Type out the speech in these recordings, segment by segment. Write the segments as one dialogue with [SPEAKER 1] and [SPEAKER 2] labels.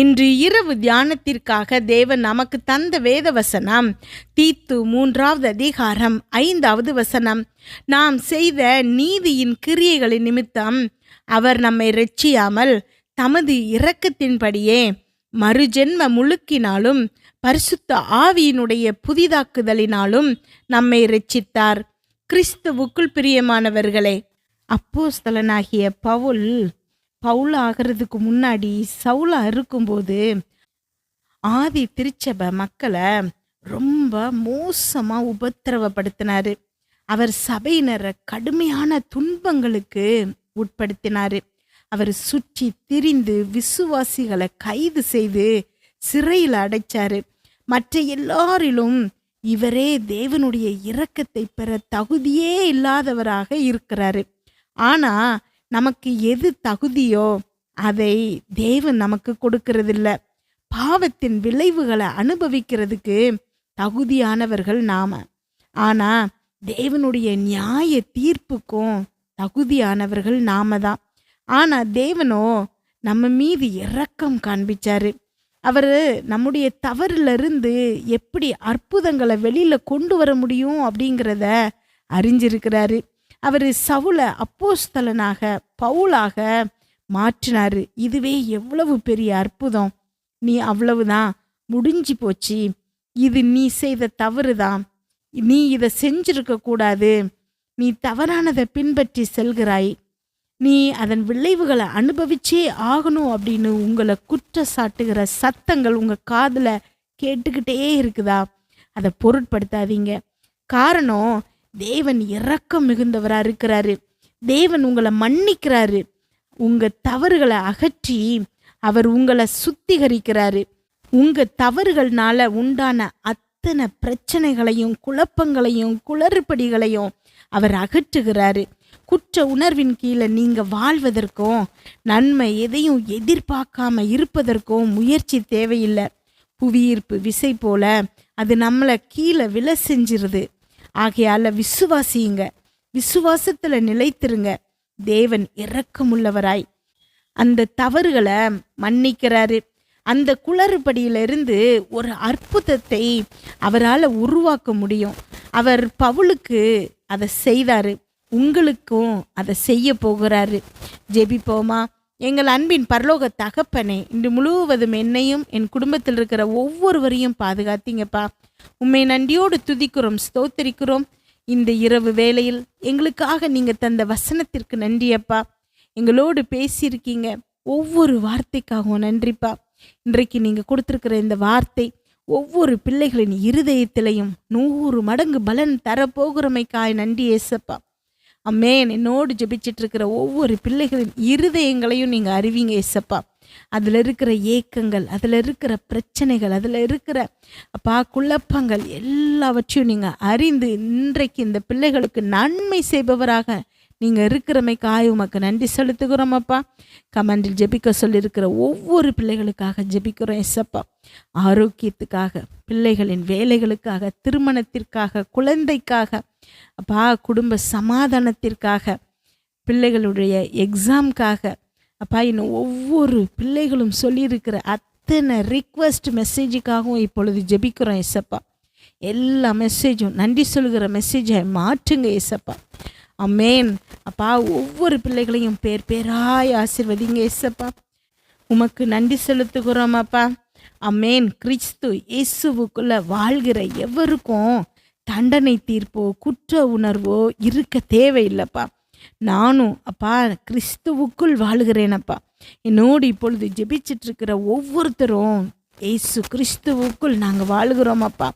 [SPEAKER 1] இன்று இரவு தியானத்திற்காக தேவன் நமக்கு தந்த வேத வசனம் தீத்து மூன்றாவது அதிகாரம் ஐந்தாவது வசனம். நாம் செய்த நீதியின் கிரியைகளின் நிமித்தம் அவர் நம்மை ரட்சியாமல் தமது இரக்கத்தின்படியே மறுஜென்ம முழுக்கினாலும் பரிசுத்த ஆவியினுடைய புதிதாக்குதலினாலும் நம்மை ரட்சித்தார் கிறிஸ்துவுக்குள் பிரியமானவர்களே அப்போஸ்தலனாகிய பவுல் பவுல் ஆகிறதுக்கு முன்னாடி சவுலா இருக்கும்போது ஆதி திருச்சபை மக்களை ரொம்ப மோசமாக உபத்திரவப்படுத்தினாரு. அவர் சபையினரை கடுமையான துன்பங்களுக்கு உட்படுத்தினார். அவர் சுற்றி திரிந்து விசுவாசிகளை கைது செய்து சிறையில் அடைச்சாரு. மற்ற எல்லாரிலும் இவரே தேவனுடைய இரக்கத்தை பெற தகுதியே இல்லாதவராக இருக்கிறாரு. ஆனால் நமக்கு எது தகுதியோ அதை தேவன் நமக்கு கொடுக்கறதில்ல. பாவத்தின் விளைவுகளை அனுபவிக்கிறதுக்கு தகுதியானவர்கள் நாம. ஆனா தேவனுடைய நியாய தீர்ப்புக்கும் தகுதியானவர்கள் நாம தான். ஆனா தேவனோ நம்ம மீது இரக்கம் காண்பிச்சாரு. அவர் நம்முடைய தவறிலிருந்து எப்படி அற்புதங்களை வெளியில் கொண்டு வர முடியும் அப்படிங்கிறத அறிஞ்சிருக்கிறாரு. அவர் சவுல அப்போஸ்தலனாக பவுலாக மாற்றினாரு. இதுவே எவ்வளவு பெரிய அற்புதம். நீ அவ்வளவுதான் முடிஞ்சு போச்சு. இது நீ செய்த தவறு தான் நீ இதை செஞ்சிருக்க கூடாது. நீ தவறானதை பின்பற்றி செல்கிறாய். நீ அதன் விளைவுகளை அனுபவிச்சே ஆகணும் அப்படின்னு உங்களை குற்ற சாட்டுகிற சத்தங்கள் உங்கள் காதில் கேட்டுக்கிட்டே இருக்குதா? அதை பொருட்படுத்தாதீங்க. காரணம் தேவன் இரக்கம் மிகுந்தவராக இருக்கிறாரு. தேவன் உங்களை மன்னிக்கிறாரு. உங்கள் தவறுகளை அகற்றி அவர் உங்களை சுத்திகரிக்கிறாரு. உங்கள் தவறுகள்னால உண்டான அத்தனை பிரச்சனைகளையும் குழப்பங்களையும் குளறுபடிகளையும் அவர் அகற்றுகிறாரு. குற்ற உணர்வின் கீழே நீங்கள் வாழ்வதற்கும் நன்மை எதையும் எதிர்பார்க்காம இருப்பதற்கும் முயற்சி தேவையில்லை. புவியீர்ப்பு விசை போல அது நம்மளை கீழே விழ செஞ்சிருது. ஆகையால விசுவாசியுங்க. விசுவாசத்துல நிலைத்திருங்க. தேவன் இரக்கமுள்ளவராய். அந்த தவறுகளை மன்னிக்கிறாரு. அந்த குளறுபடியிலிருந்து ஒரு அற்புதத்தை அவரால் உருவாக்க முடியும். அவர் பவுலுக்கு அதை செய்தாரு. உங்களுக்கும் அதை செய்ய போகிறாரு. ஜெபிப்போமா? எங்கள் அன்பின் பரலோக தகப்பனே இன்று முழுவதும் என்னையும் என் குடும்பத்தில் இருக்கிற ஒவ்வொருவரையும் பாதுகாத்தீங்கப்பா. உண்மை நன்றியோடு துதிக்கிறோம் ஸ்தோத்தரிக்கிறோம். இந்த இரவு வேளையில் எங்களுக்காக நீங்கள் தந்த வசனத்திற்கு நன்றியப்பா. எங்களோடு பேசியிருக்கீங்க. ஒவ்வொரு வார்த்தைக்காகவும் நன்றிப்பா. இன்றைக்கு நீங்கள் கொடுத்துருக்கிற இந்த வார்த்தை ஒவ்வொரு பிள்ளைகளின் இருதயத்திலையும் நூறு மடங்கு பலன் தரப்போகிறமைக்காய் நன்றி ஏசப்பா. அம்மேன் என்னோடு ஜெபிச்சிட்டு இருக்கிற ஒவ்வொரு பிள்ளைகளின் இருதயங்களையும் நீங்கள் அறிவிங்க இசப்பா அதில் இருக்கிற ஏக்கங்கள் அதில் இருக்கிற பிரச்சனைகள் அதில் இருக்கிற அப்பா குழப்பங்கள் எல்லாவற்றையும் நீங்கள் அறிந்து இன்றைக்கு இந்த பிள்ளைகளுக்கு நன்மை செய்பவராக நீங்கள் இருக்கிறமைக்காய் உமக்கு நன்றி செலுத்துகிறோம் அப்பா கமெண்டில் ஜெபிக்க சொல்லியிருக்கிற ஒவ்வொரு பிள்ளைகளுக்காக ஜெபிக்கிறோம் எஸ்அப்பா ஆரோக்கியத்துக்காக பிள்ளைகளின் வேலைகளுக்காக திருமணத்திற்காக குழந்தைக்காக அப்பா குடும்ப சமாதானத்திற்காக பிள்ளைகளுடைய எக்ஸாம்க்காக அப்பா இன்னும் ஒவ்வொரு பிள்ளைகளும் சொல்லியிருக்கிற அத்தனை ரிக்வஸ்ட் மெசேஜுக்காகவும் இப்பொழுது ஜெபிக்கிறோம் எஸ்அப்பா எல்லா மெசேஜும் நன்றி சொல்கிற மெசேஜை மாற்றுங்க எஸ்அப்பா அமேன் அப்பா ஒவ்வொரு பிள்ளைகளையும் பேர் பேராய் ஆசிர்வதிங்க ஏசப்பா. உமக்கு நன்றி செலுத்துகிறோம் அப்பா. அமேன் கிறிஸ்து இயேசுவுக்குள்ள வாழ்கிற எவருக்கும் தண்டனை தீர்ப்போ குற்ற உணர்வோ இருக்க தேவையில்லைப்பா. நானும் அப்பா கிறிஸ்துவுக்குள் வாழுகிறேனப்பா. என்னோடு இப்பொழுது ஜெபிச்சிட்ருக்கிற ஒவ்வொருத்தரும் ஏசு கிறிஸ்துவுக்குள் நாங்கள் வாழுகிறோம் அப்பா.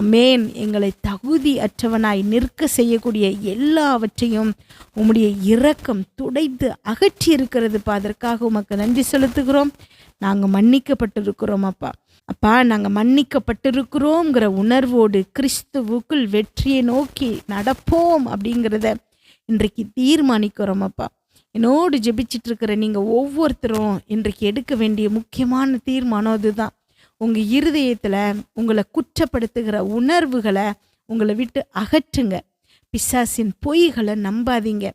[SPEAKER 1] அமேன் எங்களை தகுதி அற்றவனாய் நிற்க செய்யக்கூடிய எல்லாவற்றையும் உம்முடைய இரக்கம் துடைத்து அகற்றி இருக்கிறதுப்பா அதற்காக உமக்கு நன்றி செலுத்துகிறோம். நாங்கள் மன்னிக்கப்பட்டிருக்கிறோம் அப்பா. அப்பா நாங்கள் மன்னிக்கப்பட்டிருக்கிறோங்கிற உணர்வோடு கிறிஸ்துவுக்குள் வெற்றியை நோக்கி நடப்போம் அப்படிங்கிறத இன்றைக்கு தீர்மானிக்கிறோம் அப்பா. என்னோடு ஜெபிச்சிட்டு இருக்கிற நீங்கள் ஒவ்வொருத்தரும் இன்றைக்கு எடுக்க வேண்டிய முக்கியமான தீர்மானம் அதுதான். உங்கள் இருதயத்தில் உங்களை குற்றப்படுத்துகிற உணர்வுகளை உங்களை விட்டு அகற்றுங்க. பிசாசின் பொய்களை நம்பாதீங்க.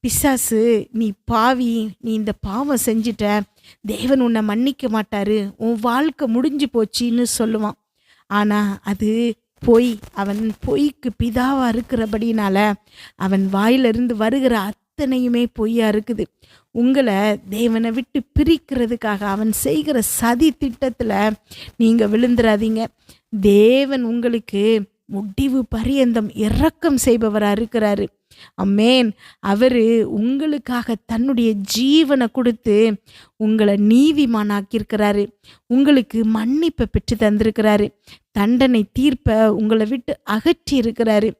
[SPEAKER 1] பிசாசு நீ பாவி நீ இந்த பாவம் செஞ்சிட்ட. தேவன் உன்னை மன்னிக்க மாட்டாரு. உன் வாழ்க்கை முடிஞ்சு போச்சின்னு சொல்லுவான். ஆனால் அது பொய். அவன் பொய்க்கு பிதாவா இருக்கிறபடினால அவன் வாயிலிருந்து வருகிற அத்தனையுமே பொய்யா இருக்குது உங்களை தேவனை விட்டு பிரிக்கிறதுக்காக அவன் செய்கிற சதி திட்டத்தில் நீங்கள் விழுந்துடாதீங்க தேவன் உங்களுக்கு முடிவு பரியந்தம் இரக்கம் செய்பவராக இருக்கிறாரு. அம்மேன். அவர் உங்களுக்காக தன்னுடைய ஜீவனை கொடுத்து உங்களை நீதிமானாக்கியிருக்கிறாரு. உங்களுக்கு மன்னிப்பை பெற்று தந்திருக்கிறாரு. தண்டனை தீர்ப்பை உங்களை விட்டு அகற்றி இருக்கிறாரு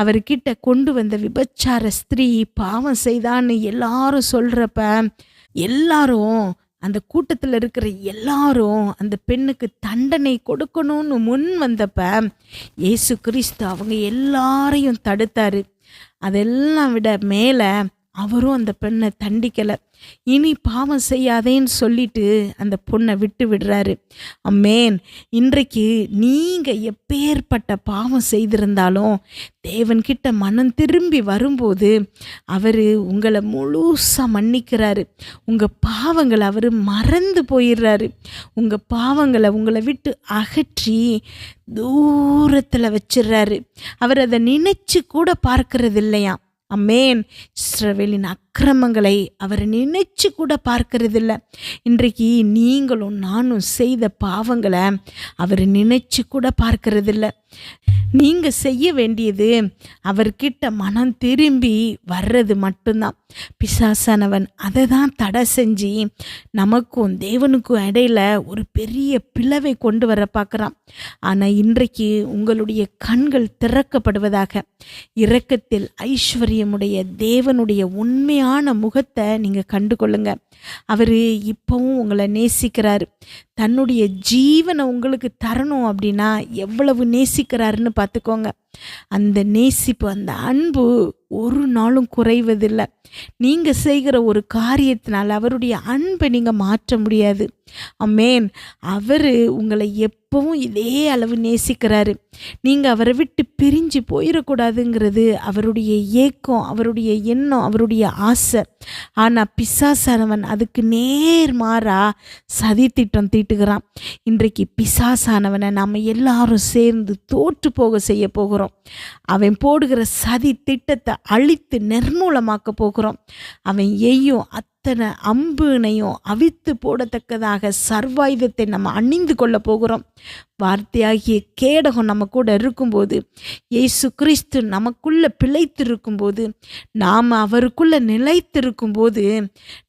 [SPEAKER 1] அவர்கிட்ட கொண்டு வந்த விபச்சார ஸ்திரீ பாவம் செய்தான்னு எல்லாரும் சொல்கிறப்ப எல்லாரும் அந்த கூட்டத்தில் இருக்கிற எல்லாரும் அந்த பெண்ணுக்கு தண்டனை கொடுக்கணும்னு முன் வந்தப்ப இயேசு கிறிஸ்து அவங்க எல்லாரையும் தடுத்தாரு. அதெல்லாம் விட மேலே அவரும் அந்த பெண்ணை தண்டிக்கலை. இனி பாவம் செய்யாதேன்னு சொல்லிட்டு அந்த பொண்ணை விட்டு விடுறாரு. அம்மேன் இன்றைக்கு நீங்கள் எப்பேற்பட்ட பாவம் செய்திருந்தாலும் தேவன்கிட்ட மனம் திரும்பி வரும்போது அவர் உங்களை முழுசாக மன்னிக்கிறாரு. உங்கள் பாவங்களை அவர் மறந்து போயிடுறாரு. உங்கள் பாவங்களை உங்களை விட்டு அகற்றி தூரத்தில் வச்சிடுறாரு. அவர் அதை நினச்சி கூட பார்க்கறது இல்லையா அமேன் இஸ்ரவேலின் அக்கிரமங்களை அவர் நினைச்சு கூட பார்க்கறதில்ல. இன்றைக்கு நீங்களும் நானும் செய்த பாவங்களை அவர் நினைச்சு கூட பார்க்கறதில்ல. நீங்கள் செய்ய வேண்டியது அவர்கிட்ட மனம் திரும்பி வர்றது மட்டும்தான். பிசாசானவன் அதை தான் தடை செஞ்சு நமக்கும் தேவனுக்கும் இடையில ஒரு பெரிய பிளவை கொண்டு வர பார்க்குறான். ஆனால் இன்றைக்கு உங்களுடைய கண்கள் திறக்கப்படுவதாக இரக்கத்தில் ஐஸ்வர்யமுடைய தேவனுடைய உண்மையான முகத்தை நீங்கள் கண்டு கொள்ளுங்க அவர் இப்போவும் உங்களை நேசிக்கிறார். தன்னுடைய ஜீவனை உங்களுக்கு தரணும் அப்படின்னா எவ்வளவு நேசிக்கிறாருன்னு பார்த்துக்கோங்க. அந்த நேசிப்பு அந்த அன்பு ஒரு நாளும் குறைவதில்லை. நீங்கள் செய்கிற ஒரு காரியத்தினால் அவருடைய அன்பை நீங்கள் மாற்ற முடியாது. அம்மேன் அவர் உங்களை எப்பவும் இதே அளவு நேசிக்கிறாரு. நீங்கள் அவரை விட்டு பிரிஞ்சு போயிடக்கூடாதுங்கிறது அவருடைய ஏக்கம் அவருடைய எண்ணம் அவருடைய ஆசை. ஆனால் பிசாசானவன் அதுக்கு நேர் மாறா சதி திட்டம் தீட்டுகிறான். இன்றைக்கு பிசாசானவனை நாம் எல்லாரும் சேர்ந்து தோற்று போக செய்ய போகிறோம். அவன் போடுகிற சதி திட்டத்தை அழித்து நிர்மூலமாக்க போகிறோம். அவன் எய்யும் அத்தனை அம்புனையும் அவித்து போடத்தக்கதாக சர்வாயுதத்தை நம்ம அணிந்து கொள்ள போகிறோம். வார்த்தையாகிய கேடகம் நம்ம கூட இருக்கும்போது இயேசு கிறிஸ்து நமக்குள்ள பிழைத்திருக்கும்போது நாம் அவருக்குள்ள நிலைத்திருக்கும்போது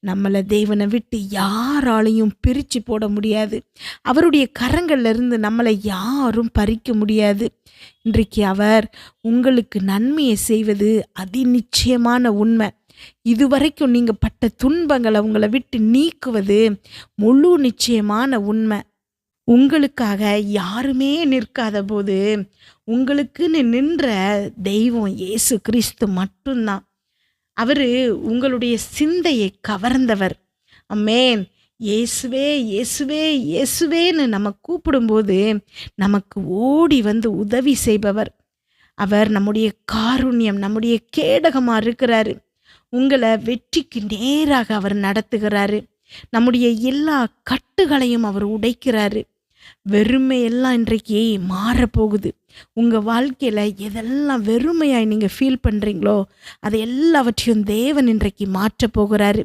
[SPEAKER 1] நம்மளை தேவனை விட்டு யாராலையும் பிரித்து போட முடியாது. அவருடைய கரங்கள்லேருந்து நம்மளை யாரும் பறிக்க முடியாது. இன்றைக்கு அவர் உங்களுக்கு நன்மையை செய்வது அதி நிச்சயமான உண்மை. இதுவரைக்கும் நீங்கள் பட்ட துன்பங்களை உங்களை விட்டு நீக்குவது முழு நிச்சயமான உண்மை. உங்களுக்காக யாருமே நிற்காத போது உங்களுக்குன்னு நின்ற தெய்வம் இயேசு கிறிஸ்து மட்டும்தான். அவர் உங்களுடைய சிந்தையை கவர்ந்தவர். அம்மேன் இயேசுவே இயேசுவே இயேசுவேன்னு நம்ம கூப்பிடும்போது நமக்கு ஓடி வந்து உதவி செய்பவர். அவர் நம்முடைய காருண்யம் நம்முடைய கேடகமாக இருக்கிறாரு. உங்களை வெற்றிக்கு நேராக அவர் நடத்துகிறாரு. நம்முடைய எல்லா கட்டுகளையும் அவர் உடைக்கிறாரு. வெறுமையெல்லாம் இன்றைக்கு மாறப்போகுது. உங்கள் வாழ்க்கையில் எதெல்லாம் வெறுமையாய் நீங்கள் ஃபீல் பண்ணுறீங்களோ அதை எல்லாவற்றையும் தேவன் இன்றைக்கு மாற்றப் போகிறாரு.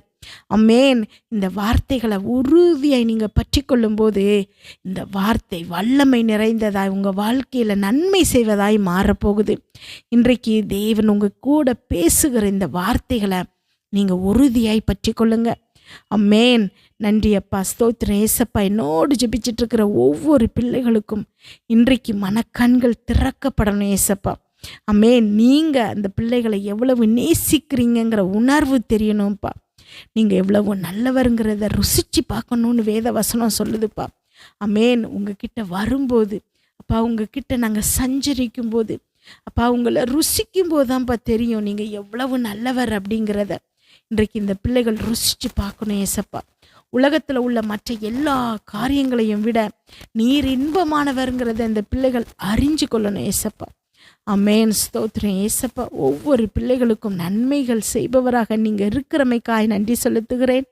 [SPEAKER 1] அம்மேன் இந்த வார்த்தைகளை உறுதியாய் நீங்கள் பற்றி கொள்ளும்போது இந்த வார்த்தை வல்லமை நிறைந்ததாய் உங்கள் வாழ்க்கையில் நன்மை செய்வதாய் மாறப்போகுது. இன்றைக்கு தேவன் உங்கள் கூட பேசுகிற இந்த வார்த்தைகளை நீங்கள் உறுதியாய் பற்றி கொள்ளுங்க அம்மேன் நன்றி அப்பா ஸ்தோத்திரம். ஏசப்பா என்னோடு ஜெபிச்சிட்டு இருக்கிற ஒவ்வொரு பிள்ளைகளுக்கும் இன்றைக்கு மனக்கண்கள் திறக்கப்படணும் ஏசப்பா. அம்மே நீங்கள் அந்த பிள்ளைகளை எவ்வளவு நேசிக்கிறீங்கங்கிற உணர்வு தெரியணும்ப்பா. நீங்கள் எவ்வளவு நல்லவருங்கிறத ருசித்து பார்க்கணுன்னு வேத வசனம் சொல்லுதுப்பா. அமேன். உங்ககிட்ட வரும்போது அப்பா உங்ககிட்ட நாங்கள் சஞ்சரிக்கும் போது அப்பா உங்களை ருசிக்கும் போது தான்ப்பா தெரியும் நீங்கள் எவ்வளவு நல்லவர் அப்படிங்கிறத. இன்றைக்கு இந்த பிள்ளைகள் ருசித்து பார்க்கணும் ஏசப்பா. உலகத்தில் உள்ள மற்ற எல்லா காரியங்களையும் விட நீர் இன்பமானவருங்கிறத இந்த பிள்ளைகள் அறிஞ்சு கொள்ளணும் ஏசப்பா. அமேன் ஸ்தோத்திரம். ஏசப்பா ஒவ்வொரு பிள்ளைகளுக்கும் நன்மைகள் செய்பவராக நீங்கள் இருக்கிறமைக்காய் நன்றி செலுத்துகிறேன்.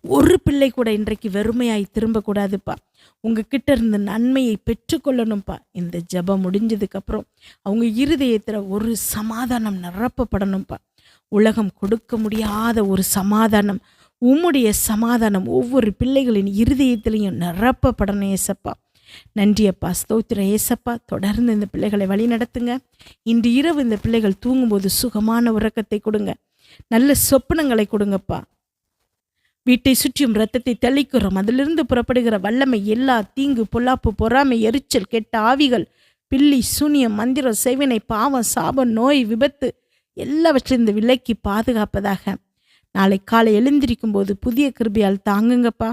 [SPEAKER 1] ஒரு பிள்ளை கூட இன்றைக்கு வெறுமையாய் திரும்பக்கூடாதுப்பா. உங்ககிட்ட இருந்த நன்மையை பெற்றுக்கொள்ளணும்ப்பா. இந்த ஜெபம் முடிஞ்சதுக்கப்புறம் அவங்க இருதயத்தில் ஒரு சமாதானம் நிரப்பப்படணும்ப்பா. உலகம் கொடுக்க முடியாத ஒரு சமாதானம் உம்முடைய சமாதானம் ஒவ்வொரு பிள்ளைகளின் இருதயத்திலையும் நிரப்பப்படணும் ஏசப்பா. நன்றி அப்பா ஏசப்பா. தொடர்ந்து இந்த பிள்ளைகளை வழி நடத்துங்க. இன்று இரவு இந்த பிள்ளைகள் தூங்கும்போது சுகமான உறக்கத்தை கொடுங்க. நல்ல சொப்பனங்களை கொடுங்கப்பா. வீட்டை சுற்றியும் ரத்தத்தை தெளிக்கிறோம். அதிலிருந்து புறப்படுகிற வல்லமை எல்லா தீங்கு பொல்லாப்பு பொறாமை எரிச்சல் கெட்ட ஆவிகள் பில்லி சூனியம் மந்திரம் செய்வினை பாவம் சாபம் நோய் விபத்து எல்லாவற்றையும் இந்த விலைக்கு பாதுகாப்பதாக. நாளை காலை எழுந்திருக்கும் போது புதிய கிருபையால் தாங்குங்கப்பா.